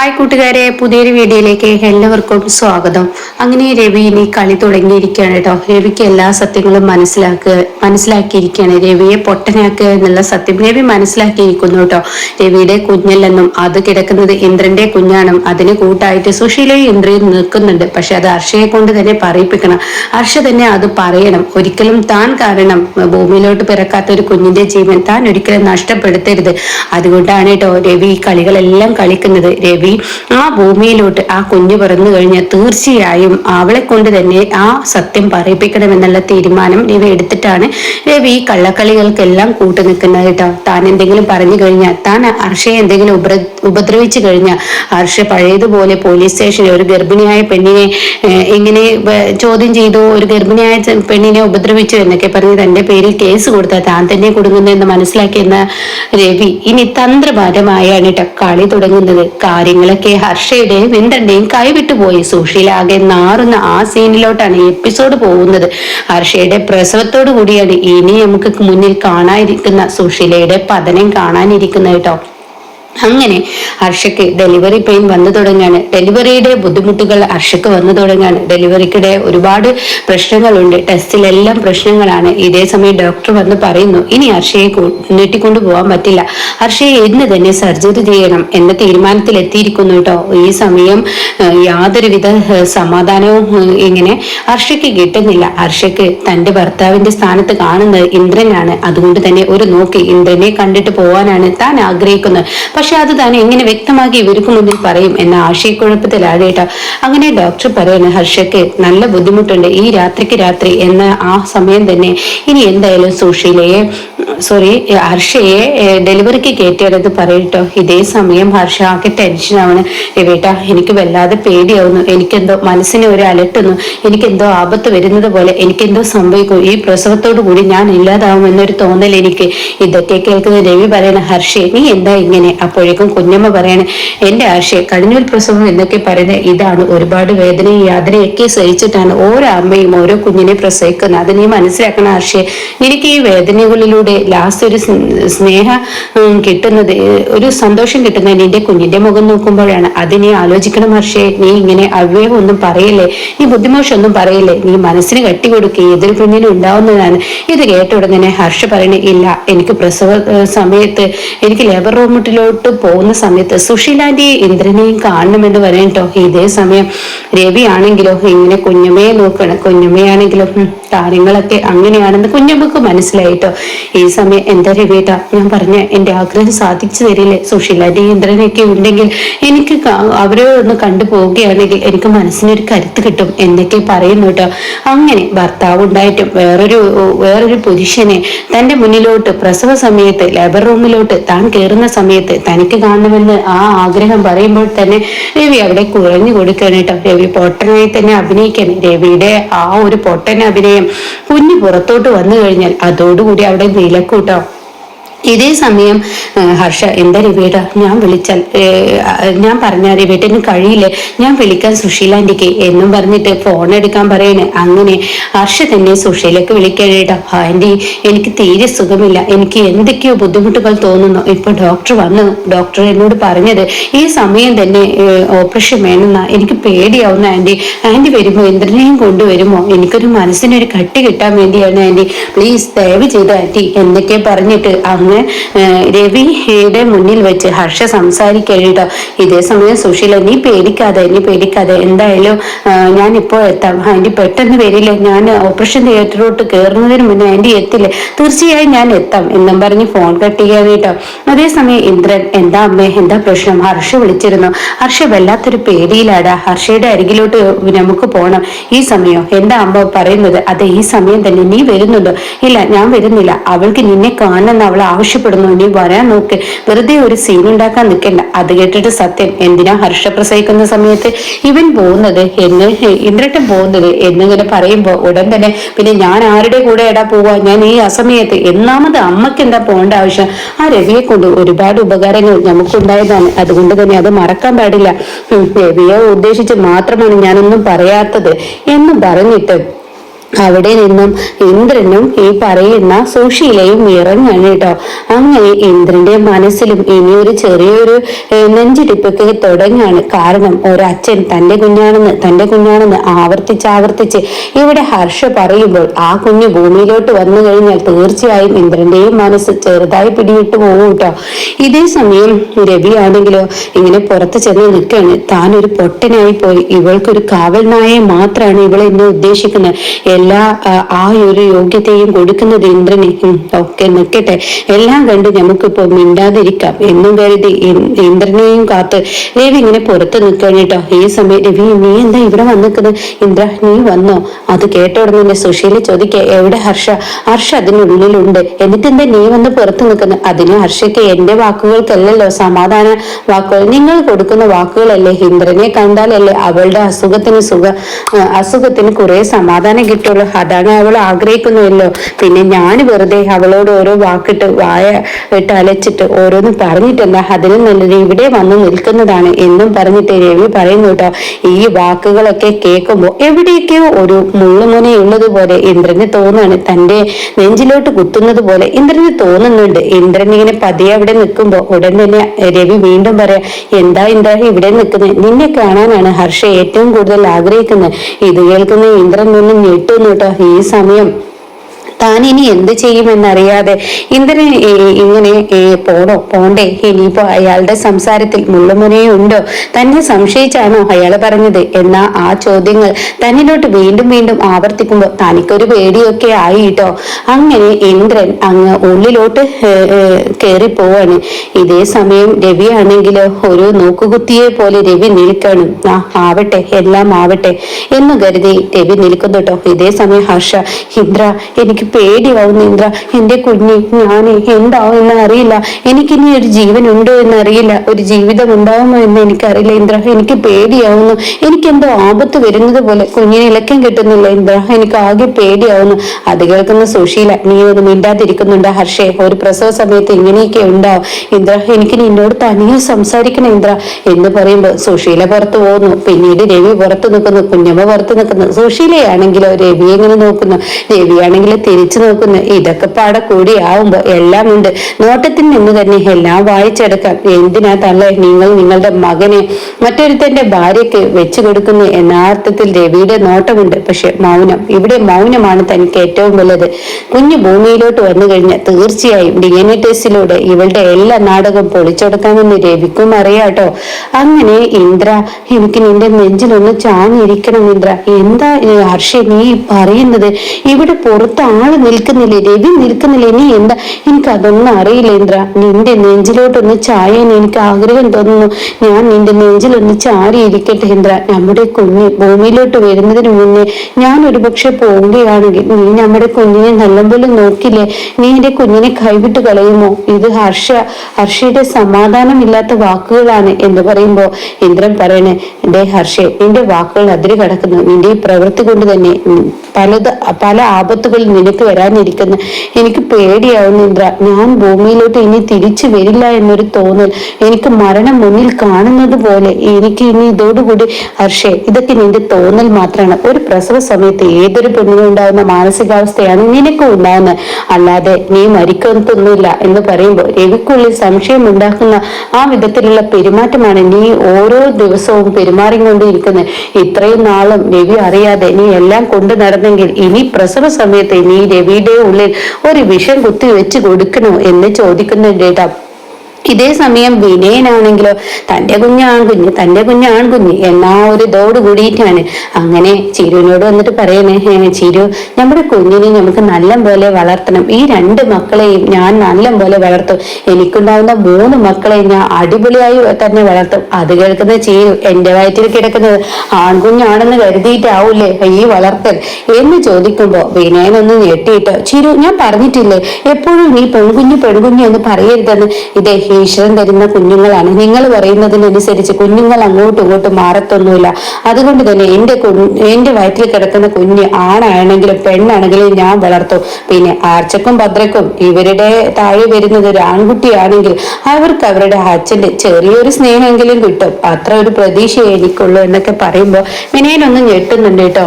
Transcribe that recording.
Hi കൂട്ടുകാരെ പുതിയൊരു വീഡിയോയിലേക്ക് എല്ലാവർക്കും സ്വാഗതം. അങ്ങനെ രവി ഇനി കളി തുടങ്ങിയിരിക്കുകയാണ് കേട്ടോ. രവിക്ക് എല്ലാ സത്യങ്ങളും മനസ്സിലാക്കുക മനസ്സിലാക്കിയിരിക്കുകയാണ്. രവിയെ പൊട്ടനാക്കുക എന്നുള്ള സത്യം രവി മനസ്സിലാക്കിയിരിക്കുന്നു കേട്ടോ. രവിയുടെ കുഞ്ഞല്ലെന്നും അത് കിടക്കുന്നത് ഇന്ദ്രന്റെ കുഞ്ഞാണും അതിന് കൂട്ടായിട്ട് സുശീലയും ഇന്ദ്രയും നിൽക്കുന്നുണ്ട്. പക്ഷെ അത് അർഷയെ കൊണ്ട് തന്നെ പറയിപ്പിക്കണം. അർഷ തന്നെ അത് പറയണം. ഒരിക്കലും താൻ കാരണം ഭൂമിയിലോട്ട് പിറക്കാത്ത ഒരു കുഞ്ഞിന്റെ ജീവൻ താൻ ഒരിക്കലും നഷ്ടപ്പെടുത്തരുത്. അതുകൊണ്ടാണ് കേട്ടോ രവി ഈ കളികളെല്ലാം കളിക്കുന്നത്. രവി ആ ഭൂമിയിലോട്ട് ആ കുഞ്ഞ് പിറന്നു കഴിഞ്ഞാൽ തീർച്ചയായും അവളെ കൊണ്ട് തന്നെ ആ സത്യം പറയിപ്പിക്കണമെന്നുള്ള തീരുമാനം രവി എടുത്തിട്ടാണ് രവി ഈ കള്ളക്കളികൾക്കെല്ലാം കൂട്ടു നിൽക്കുന്നത് കേട്ടോ. താൻ എന്തെങ്കിലും പറഞ്ഞു കഴിഞ്ഞാൽ താൻ ഹർഷയെ എന്തെങ്കിലും ഉപദ്ര ഉപദ്രവിച്ചു കഴിഞ്ഞാൽ ഹർഷ പഴയതുപോലെ പോലീസ് സ്റ്റേഷനിൽ ഒരു ഗർഭിണിയായ പെണ്ണിനെ ഇങ്ങനെ ചോദ്യം ചെയ്തു ഒരു ഗർഭിണിയായ പെണ്ണിനെ ഉപദ്രവിച്ചു എന്നൊക്കെ പറഞ്ഞ് തന്റെ പേരിൽ കേസ് കൊടുത്താൽ താൻ തന്നെ കൊടുക്കുന്നു എന്ന് മനസ്സിലാക്കിയെന്ന രവി ഇനി തന്ത്രപരമായാണ് കേട്ടോ കളി തുടങ്ങുന്നത്. കാര്യങ്ങളൊക്കെ ഹർഷയുടെയും ഇന്ദ്രന്റെയും കൈവിട്ടുപോയി സുഷീലാകെ നാറുന്ന ആ സീനിലോട്ടാണ് എപ്പിസോഡ് പോകുന്നത്. ഹർഷയുടെ പ്രസവത്തോടു കൂടിയാണ് ഇനി നമുക്ക് മുന്നിൽ കാണാനിരിക്കുന്ന സുഷീലയുടെ പതനം കാണാനിരിക്കുന്നത് കേട്ടോ. അങ്ങനെ ഹർഷയ്ക്ക് ഡെലിവറി പെയിൻ വന്നു തുടങ്ങാണ്. ഡെലിവറിയുടെ ബുദ്ധിമുട്ടുകൾ ഹർഷയ്ക്ക് വന്നു തുടങ്ങാണ്. ഡെലിവറിക്കിടെ ഒരുപാട് പ്രശ്നങ്ങളുണ്ട്. ടെസ്റ്റിലെല്ലാം പ്രശ്നങ്ങളാണ്. ഇതേ സമയം ഡോക്ടർ വന്ന് പറയുന്നു ഇനി ഹർഷയെ നീട്ടിക്കൊണ്ടു പോകാൻ പറ്റില്ല. ഹർഷയെ ഇന്ന് തന്നെ സർജറി ചെയ്യണം എന്ന തീരുമാനത്തിൽ എത്തിയിരിക്കുന്നു കേട്ടോ ഈ സമയം യാതൊരുവിധ സമാധാനവും ഇങ്ങനെ ഹർഷയ്ക്ക് കിട്ടുന്നില്ല. ഹർഷയ്ക്ക് തന്റെ ഭർത്താവിന്റെ സ്ഥാനത്ത് കാണുന്നത് ഇന്ദ്രനാണ്. അതുകൊണ്ട് തന്നെ ഒരു നോക്കി ഇന്ദ്രനെ കണ്ടിട്ട് പോവാനാണ് താൻ ആഗ്രഹിക്കുന്നത്. പക്ഷെ അത് താൻ എങ്ങനെ വ്യക്തമാക്കി ഇവർക്ക് മുന്നിൽ പറയും എന്ന ആശയക്കുഴപ്പത്തിൽ കേട്ടോ അങ്ങനെ ഡോക്ടർ പറയുന്നു ഹർഷയ്ക്ക് നല്ല ബുദ്ധിമുട്ടുണ്ട് ഈ രാത്രിക്ക് രാത്രി എന്ന ആ സമയം തന്നെ. ഇനി എന്തായാലും സുഷീലയെ സോറി ഹർഷയെ ഡെലിവറിക്ക് കയറ്റിയത് പറയട്ടോ. ഇതേ സമയം ഹർഷ ആകെ ടെൻഷനാണ് രവേട്ട എനിക്ക് വല്ലാതെ പേടിയാവുന്നു. എനിക്കെന്തോ മനസ്സിനെ ഒരു അലട്ടുന്നു. എനിക്കെന്തോ ആപത്ത് വരുന്നത് പോലെ എനിക്കെന്തോ സംഭവിക്കും. ഈ പ്രസവത്തോടു കൂടി ഞാൻ ഇല്ലാതാവും എന്നൊരു തോന്നൽ എനിക്ക്. ഇതൊക്കെ കേൾക്കുന്ന രവി പറയണ ഹർഷേ നീ എന്താ ഇങ്ങനെ? അപ്പോഴേക്കും കുഞ്ഞമ്മ പറയണ എന്റെ ഹർഷേ കഴിഞ്ഞൊരു പ്രസവം എന്നൊക്കെ പറയുന്നത് ഇതാണ് ഒരുപാട് വേദനയും യാതനയൊക്കെ സഹിച്ചിട്ടാണ് ഓരോ അമ്മയും ഓരോ കുഞ്ഞിനെ പ്രസവിക്കുന്നത്. അത് നീ മനസ്സിലാക്കണം ഹർഷേ നിനക്ക് ഈ വേദനകളിലൂടെ ലാസ്റ്റ് ഒരു സ്നേഹ കിട്ടുന്നത് ഒരു സന്തോഷം കിട്ടുന്നത് നിന്റെ കുഞ്ഞിന്റെ മുഖം നോക്കുമ്പോഴാണ്. അതിനെ ആലോചിക്കണം ഹർഷേ. നീ ഇങ്ങനെ അവയവം ഒന്നും പറയില്ലേ? നീ ബുദ്ധിമോശം ഒന്നും പറയില്ലേ? നീ മനസ്സിന് കട്ടി കൊടുക്കുക ഏതൊരു കുഞ്ഞിനും ഉണ്ടാവുന്നതാണ്. ഇത് കേട്ട ഉടനെ ഹർഷ പറയണേ ഇല്ല എനിക്ക് പ്രസവ സമയത്ത് എനിക്ക് ലേബർ റൂമിലോട്ട് പോകുന്ന സമയത്ത് സുഷീലാന്റെയും ഇന്ദ്രനെയും കാണണമെന്ന് പറയട്ടോ ഇതേ സമയം രവി ആണെങ്കിലോ ഇങ്ങനെ കുഞ്ഞമ്മയെ നോക്കണം. കുഞ്ഞമ്മയാണെങ്കിലോ കാര്യങ്ങളൊക്കെ അങ്ങനെയാണെന്ന് കുഞ്ഞമ്മക്ക് മനസ്സിലായിട്ടോ ഈ സമയം എന്താ രവിയേട്ടാ? ഞാൻ പറഞ്ഞ എന്റെ ആഗ്രഹം സാധിച്ചു തരില്ലേ സുശീലാന്റി ഇന്ദ്രനൊക്കെ ഉണ്ടെങ്കിൽ എനിക്ക് അവരെ ഒന്ന് കണ്ടു പോവുകയാണെങ്കിൽ എനിക്ക് മനസ്സിനൊരു കരുത്ത് കിട്ടും എന്നൊക്കെ പറയുന്നു കേട്ടോ. അങ്ങനെ ഭർത്താവ് ഉണ്ടായിട്ടും വേറൊരു വേറൊരു പുരുഷനെ തന്റെ മുന്നിലോട്ട് പ്രസവ സമയത്ത് ലേബർ റൂമിലോട്ട് താൻ കയറുന്ന സമയത്ത് തനിക്ക് കാണണമെന്ന് ആ ആഗ്രഹം പറയുമ്പോൾ തന്നെ രവി അവിടെ കുഴഞ്ഞു കൊടുക്കണം കേട്ടോ. രവി പൊട്ടനായി തന്നെ അഭിനയിക്കണം രവിയുടെ ആ ഒരു പൊട്ടൻ അഭിനയം കുഞ്ഞു പുറത്തോട്ട് വന്നു കഴിഞ്ഞാൽ അതോടുകൂടി അവിടെ നിലക്കൂട്ടോ ഇതേ സമയം ഹർഷ എന്താ രവിയേട്ട ഞാൻ വിളിച്ചാൽ ഞാൻ പറഞ്ഞ രവിയേട്ടന് കഴിയില്ലേ? ഞാൻ വിളിക്കാൻ സുശീലാന്റിക്ക് എന്നും പറഞ്ഞിട്ട് ഫോൺ എടുക്കാൻ പറയണേ. അങ്ങനെ ഹർഷ തന്നെ സുശീലക്ക് വിളിക്കണേട്ടാ ആന്റി എനിക്ക് തീരെ സുഖമില്ല. എനിക്ക് എന്തൊക്കെയോ ബുദ്ധിമുട്ടുകൾ തോന്നുന്നു. ഇപ്പൊ ഡോക്ടർ വന്നു. ഡോക്ടർ എന്നോട് പറഞ്ഞത് ഈ സമയം തന്നെ ഓപ്പറേഷൻ വേണമെന്നാ. എനിക്ക് പേടിയാവുന്ന ആന്റി. ആന്റി വരുമ്പോൾ ഇന്ദ്രനെയും കൊണ്ടുവരുമോ? എനിക്കൊരു മനസ്സിനൊരു കട്ടി കിട്ടാൻ വേണ്ടിയാണ് ആന്റി. പ്ലീസ് ദയവ് ചെയ്ത് ആന്റി എന്നൊക്കെ പറഞ്ഞിട്ട് ഏഹ്, രവിയുടെ മുന്നിൽ വെച്ച് ഹർഷ സംസാരിക്കട്ടോ ഇതേ സമയം സുശീല നീ പേടിക്കാതെ നീ പേടിക്കാതെ എന്തായാലും ഞാൻ ഇപ്പോൾ എത്താം. ആന്റി പെട്ടെന്ന് വരില്ല? ഞാൻ ഓപ്പറേഷൻ തിയേറ്ററിലോട്ട് കയറുന്നതിന് മുന്നേ ആന്റി എത്തില്ലേ? തീർച്ചയായും ഞാൻ എത്താം എന്നും പറഞ്ഞ് ഫോൺ കട്ട് ചെയ്യാൻ കേട്ടോ. അതേസമയം ഇന്ദ്രൻ എന്താ അമ്മേ എന്താ പ്രശ്നം? ഹർഷ വിളിച്ചിരുന്നു. ഹർഷ വല്ലാത്തൊരു പേടിയിലാടാ. ഹർഷയുടെ അരികിലോട്ട് നമുക്ക് പോകണം ഈ സമയം എന്താ അമ്മ പറയുന്നത്? അതെ ഈ സമയം തന്നെ. നീ വരുന്നുണ്ടോ? ഇല്ല ഞാൻ വരുന്നില്ല. അവൾക്ക് നിന്നെ കാണണമെന്ന് അവൾ ആവശ്യപ്പെടുന്നു. നീ വരാൻ നോക്ക്. വെറുതെ ഒരു സീൻ ഉണ്ടാക്കാൻ നിൽക്കണ്ട. അത് കേട്ടിട്ട് സത്യം. എന്തിനാ ഹർഷ പ്രസവിക്കുന്ന സമയത്ത് ഇവൻ പോകുന്നത്? എന്ന് ഇന്ദ്രട്ടൻ പോകുന്നത്? എന്നിങ്ങനെ പറയുമ്പോ ഉടൻ തന്നെ പിന്നെ ഞാൻ ആരുടെ കൂടെ എടാ പോവാ? ഞാൻ ഈ അസമയത്ത് എന്നാമത് അമ്മയ്ക്ക് എന്താ പോകേണ്ട ആവശ്യം? ആ രവിയെ കൊണ്ട് ഒരുപാട് ഉപകാരങ്ങൾ നമുക്കുണ്ടായതാണ്. അതുകൊണ്ട് തന്നെ അത് മറക്കാൻ പാടില്ല. രവിയെ ഉദ്ദേശിച്ച് മാത്രമാണ് ഞാനൊന്നും പറയാത്തത്. എന്ന് പറഞ്ഞിട്ട് അവിടെ നിന്നും ഇന്ദ്രനും ഈ പറയുന്ന സുഷീലയും ഇറങ്ങാണ് കേട്ടോ. അങ്ങനെ ഇന്ദ്രന്റെ മനസ്സിലും ഇനി ഒരു ചെറിയൊരു നെഞ്ചിടിപ്പൊക്കെ തുടങ്ങാണ്. കാരണം ഒരച്ഛൻ തന്റെ കുഞ്ഞാണെന്ന് തന്റെ കുഞ്ഞാണെന്ന് ആവർത്തിച്ച് ആവർത്തിച്ച് ഇവിടെ ഹർഷ പറയുമ്പോൾ ആ കുഞ്ഞ് ഭൂമിയിലോട്ട് വന്നു കഴിഞ്ഞാൽ തീർച്ചയായും ഇന്ദ്രന്റെയും മനസ്സ് ചെറുതായി പിടിയിട്ട് പോകും കേട്ടോ. ഇതേ സമയം രവി ആണെങ്കിലോ ഇങ്ങനെ പുറത്ത് ചെന്ന് നിൽക്കുകയാണ് താൻ ഒരു പൊട്ടനായി പോയി. ഇവൾക്കൊരു കാവൽ നായെ മാത്രമാണ് ഇവളെ എന്നെ ഉദ്ദേശിക്കുന്നത്. എല്ലാ ആ, ഒരു യോഗ്യതയും കൊടുക്കുന്നത് ഇന്ദ്രന്. ഒക്കെ നിൽക്കട്ടെ എല്ലാം കണ്ട് നമുക്കിപ്പോ മിണ്ടാതിരിക്കാം. എന്നും കരുതി ഇന്ദ്രനെയും കാത്ത് രവി ഇങ്ങനെ പുറത്ത് നിൽക്കണം കേട്ടോ. ഈ സമയം രവി നീ എന്താ ഇവിടെ വന്നിക്കുന്നത് ഇന്ദ്ര നീ വന്നോ? അത് കേട്ടോടന്ന് സുശീല ചോദിക്കുക എവിടെ ഹർഷ? ഹർഷ അതിനുള്ളിലുണ്ട് എന്നിട്ട് എന്താ നീ വന്ന് പുറത്ത് നിൽക്കുന്നത് അതിന് ഹർഷയ്ക്ക് എന്റെ വാക്കുകൾക്കല്ലല്ലോ സമാധാന വാക്കുകൾ. നിങ്ങൾ കൊടുക്കുന്ന വാക്കുകളല്ലേ? ഇന്ദ്രനെ കണ്ടാലല്ലേ അവളുടെ അസുഖത്തിന് സുഖ അസുഖത്തിന് കുറെ സമാധാനം കിട്ടുള്ളൂ അതാണ് അവൾ ആഗ്രഹിക്കുന്നുവല്ലോ പിന്നെ ഞാൻ വെറുതെ അവളോട് ഓരോ വാക്കിട്ട് വായ ഇട്ട് അലച്ചിട്ട് ഓരോന്ന് പറഞ്ഞിട്ടല്ല അതിനും നല്ലത് ഇവിടെ വന്ന് നിൽക്കുന്നതാണ് എന്നും പറഞ്ഞിട്ട് രവി പറയുന്നു കേട്ടോ. ഈ വാക്കുകളൊക്കെ കേൾക്കുമ്പോൾ എവിടെയൊക്കെയോ ഒരു മുള്ളുമുനയുള്ളത് പോലെ ഇന്ദ്രന് തോന്നുകയാണ്. തന്റെ നെഞ്ചിലോട്ട് കുത്തുന്നത് പോലെ ഇന്ദ്രന് തോന്നുന്നുണ്ട്. ഇന്ദ്രൻ ഇങ്ങനെ പതിയെ അവിടെ നിൽക്കുമ്പോൾ ഉടൻ തന്നെ രവി വീണ്ടും പറയാം എന്താ എന്താ ഇവിടെ നിൽക്കുന്നത് നിന്നെ കാണാനാണ് ഹർഷ ഏറ്റവും കൂടുതൽ ആഗ്രഹിക്കുന്നത് ഇത് കേൾക്കുന്ന ഇന്ദ്രൻ നിന്ന് ഞെട്ടുന്നു. കേട്ടോ. ഈ സമയം താൻ ഇനി എന്ത് ചെയ്യുമെന്നറിയാതെ ഇന്ദ്രൻ ഇങ്ങനെ പോണോ? പോണ്ടേ. ഇനിയിപ്പോ അയാളുടെ സംസാരത്തിൽ മുള്ളുമുനയുണ്ടോ? തന്നെ സംശയിച്ചാണോ അയാൾ പറഞ്ഞത്? എന്നാ ആ ചോദ്യങ്ങൾ തന്നിലോട്ട് വീണ്ടും വീണ്ടും ആവർത്തിക്കുമ്പോൾ തനിക്കൊരു പേടിയൊക്കെ ആയിട്ടോ? അങ്ങനെ ഇന്ദ്രൻ അങ്ങ് ഉള്ളിലോട്ട് കയറി പോവാണ് ഇതേ സമയം രവി ആണെങ്കിലോ ഒരു നോക്കുകുത്തിയെ പോലെ രവി നിൽക്കണം. ആവട്ടെ എല്ലാം ആവട്ടെ എന്ന് കരുതി രവി നിൽക്കുന്നു കേട്ടോ. ഇതേ സമയം ഹർഷ ഇന്ദ്ര എനിക്ക് പേടിയാവുന്നു ഇന്ദ്ര. എന്റെ കുഞ്ഞി ഞാൻ എന്താവും എന്ന് അറിയില്ല എനിക്കിനി ഒരു ജീവൻ ഉണ്ടോ എന്ന് അറിയില്ല ഒരു ജീവിതം ഉണ്ടാവുമോ എന്ന് എനിക്കറിയില്ല ഇന്ദ്ര. എനിക്ക് പേടിയാവുന്നു. എനിക്കെന്തോ ആപത്ത് വരുന്നത് പോലെ കുഞ്ഞിനെ ഇലക്കം കിട്ടുന്നില്ല ഇന്ദ്ര. എനിക്ക് ആകെ പേടിയാവുന്നു. അത് കേൾക്കുന്ന സുശീല നീ ഒന്ന് മിണ്ടാതിരിക്കുന്നുണ്ട് ഹർഷേ. ഒരു പ്രസവ സമയത്ത് ഇങ്ങനെയൊക്കെ ഉണ്ടാവും. ഇന്ദ്ര എനിക്ക് നിന്നോട് തനിയെ സംസാരിക്കണം ഇന്ദ്ര. എന്ന് പറയുമ്പോൾ സുശീല പുറത്തു പോകുന്നു. പിന്നീട് രവി പുറത്തു നിൽക്കുന്നു. കുഞ്ഞമ്മ പുറത്ത് നിൽക്കുന്നു. സുശീലയാണെങ്കിലോ രവി എങ്ങനെ നോക്കുന്നു? രവിയാണെങ്കിൽ തിരിച്ചു നോക്കുന്നു. ഇതൊക്കെ പാടെ കൂടി ആവുമ്പോ എല്ലാം ഉണ്ട്. നോട്ടത്തിൽ നിന്ന് തന്നെ എല്ലാം വായിച്ചെടുക്കാം. എന്തിനാ തള്ളേ? നിങ്ങൾ നിങ്ങളുടെ മകനെ മറ്റൊരുത്തന്റെ ഭാര്യയ്ക്ക് വെച്ചു കൊടുക്കുന്നു എന്ന അർത്ഥത്തിൽ രവിയുടെ നോട്ടമുണ്ട്. പക്ഷെ മൗനം ഇവിടെ മൗനമാണ് തനിക്ക് ഏറ്റവും വലുത്. കുഞ്ഞു ഭൂമിയിലോട്ട് വന്നു കഴിഞ്ഞാൽ തീർച്ചയായും ഡി എൻ എ ടെസ്റ്റിലൂടെ ഇവളുടെ എല്ലാ നാടകവും പൊളിച്ചെടുക്കാമെന്ന് രവിക്കും അറിയാട്ടോ. അങ്ങനെ ഇന്ദ്ര എനിക്ക് നിന്റെ നെഞ്ചിലൊന്ന് ചാഞ്ഞിരിക്കണം ഇന്ദ്ര. എന്താ ഹർഷ നീ പറയുന്നത്? ഇവിടെ പുറത്ത് ആൾ നിൽക്കുന്നില്ലേ? രവി നിൽക്കുന്നില്ല? ഇനി എന്താ? എനിക്ക് അതൊന്നും അറിയില്ല ഇന്ദ്ര. നിന്റെ നെഞ്ചിലോട്ടൊന്ന് ചായാൻ എനിക്ക് ആഗ്രഹം തോന്നുന്നു. ഞാൻ നിന്റെ നെഞ്ചിലൊന്ന് ചാരി ഇരിക്കട്ടെ ഇന്ദ്ര. നമ്മുടെ കുഞ്ഞ് ഭൂമിയിലോട്ട് വരുന്നതിന് മുന്നേ ഞാൻ ഒരുപക്ഷെ പോവുകയാണെങ്കിൽ നീ നമ്മുടെ കുഞ്ഞിനെ നല്ലപോലെ നോക്കില്ലേ? നീ എന്റെ കുഞ്ഞിനെ കൈവിട്ട് കളയുമോ? ഇത് ഹർഷ ഹർഷയുടെ സമാധാനമില്ലാത്ത വാക്കുകളാണ് എന്ന് പറയുമ്പോ ഇന്ദ്രൻ പറയണേ എന്റെ ഹർഷെ നിന്റെ വാക്കുകൾ അതിര് കടക്കുന്നു നിന്റെ ഈ പ്രവൃത്തി കൊണ്ട് തന്നെ പലത് പല ആപത്തുകൾ നിനക്ക് വരാനിരിക്കുന്നു. എനിക്ക് പേടിയാവുന്നു ഇന്ദ്ര. ഞാൻ ഭൂമിയിലോട്ട് ഇനി തിരിച്ചു വരില്ല എന്നൊരു തോന്നൽ. എനിക്ക് മരണം മുന്നിൽ കാണുന്നത് പോലെ എനിക്ക് ഇനി ഇതോടുകൂടി ഹർഷേ ഇതൊക്കെ നിന്റെ തോന്നൽ മാത്രമാണ് ഒരു പ്രസവ സമയത്ത് ഏതൊരു പെണ്ണിനും ഉണ്ടാകുന്ന മാനസികാവസ്ഥയാണ് നിനക്കും ഉണ്ടാകുന്നത്. അല്ലാതെ നീ മരിക്കത്തൊന്നുമില്ല എന്ന് പറയുമ്പോൾ രവിക്കുള്ളിൽ സംശയം ഉണ്ടാക്കുന്ന ആ വിധത്തിലുള്ള പെരുമാറ്റമാണ് നീ ഓരോ ദിവസവും പെരുമാറിക്കൊണ്ടിരിക്കുന്നത് ഇത്രയും നാളും രവി അറിയാതെ നീ എല്ലാം കൊണ്ടു നടന്നെങ്കിൽ ഇനി പ്രസവ സമയത്ത് നീ രവിയുടെ ഉള്ളിൽ ഒരു വിഷം കുത്തി വെച്ച് കൊടുക്കണോ എന്ന് ചോദിക്കുന്നുണ്ട് കേട്ടോ ഇതേ സമയം വിനയനാണെങ്കിലോ തന്റെ കുഞ്ഞ് ആൺകുഞ്ഞ് തന്റെ കുഞ്ഞ് ആൺകുഞ്ഞ് എന്നാ ഒരു ഇതോട് കൂടിയിട്ടാണ്. അങ്ങനെ ചിരുവിനോട് വന്നിട്ട് പറയണേ "ഹേ, ചിരു നമ്മുടെ കുഞ്ഞിനെ നമുക്ക് നല്ല പോലെ വളർത്തണം. ഈ രണ്ട് മക്കളെയും ഞാൻ നല്ല പോലെ വളർത്തും. എനിക്കുണ്ടാവുന്ന മൂന്ന് മക്കളെയും ഞാൻ അടിപൊളിയായി തന്നെ വളർത്തും. അത് കേൾക്കുന്ന ചിരു എന്റെ വയറ്റിൽ കിടക്കുന്നത് ആൺകുഞ്ഞാണെന്ന് കരുതിയിട്ടാവൂലേ ഈ വളർത്തൽ? എന്ന് ചോദിക്കുമ്പോ വിനയനൊന്ന് ഞെട്ടിയിട്ട് ചിരു ഞാൻ പറഞ്ഞിട്ടില്ലേ എപ്പോഴും നീ പെൺകുഞ്ഞ് പെൺകുഞ്ഞ് എന്ന് പറയരുതെന്ന്? ഇതേ ഈശ്വരൻ തരുന്ന കുഞ്ഞുങ്ങളാണ്. നിങ്ങൾ പറയുന്നതിനനുസരിച്ച് കുഞ്ഞുങ്ങൾ അങ്ങോട്ടും ഇങ്ങോട്ടും മാറത്തൊന്നുമില്ല. അതുകൊണ്ട് തന്നെ എന്റെ എന്റെ വയറ്റിൽ കിടക്കുന്ന കുഞ്ഞ് ആണാണെങ്കിലും പെണ്ണാണെങ്കിലും ഞാൻ വളർത്തും. പിന്നെ ആർച്ചക്കും ഭദ്രക്കും ഇവരുടെ താഴെ വരുന്നത് ഒരു ആൺകുട്ടിയാണെങ്കിൽ അവർക്ക് അവരുടെ അച്ഛന്റെ ചെറിയൊരു സ്നേഹമെങ്കിലും കിട്ടും. അത്ര ഒരു പ്രതീക്ഷയെ എനിക്കുള്ളൂ എന്നൊക്കെ പറയുമ്പോൾ വിനയനൊന്നും ഞെട്ടുന്നുണ്ട് കേട്ടോ.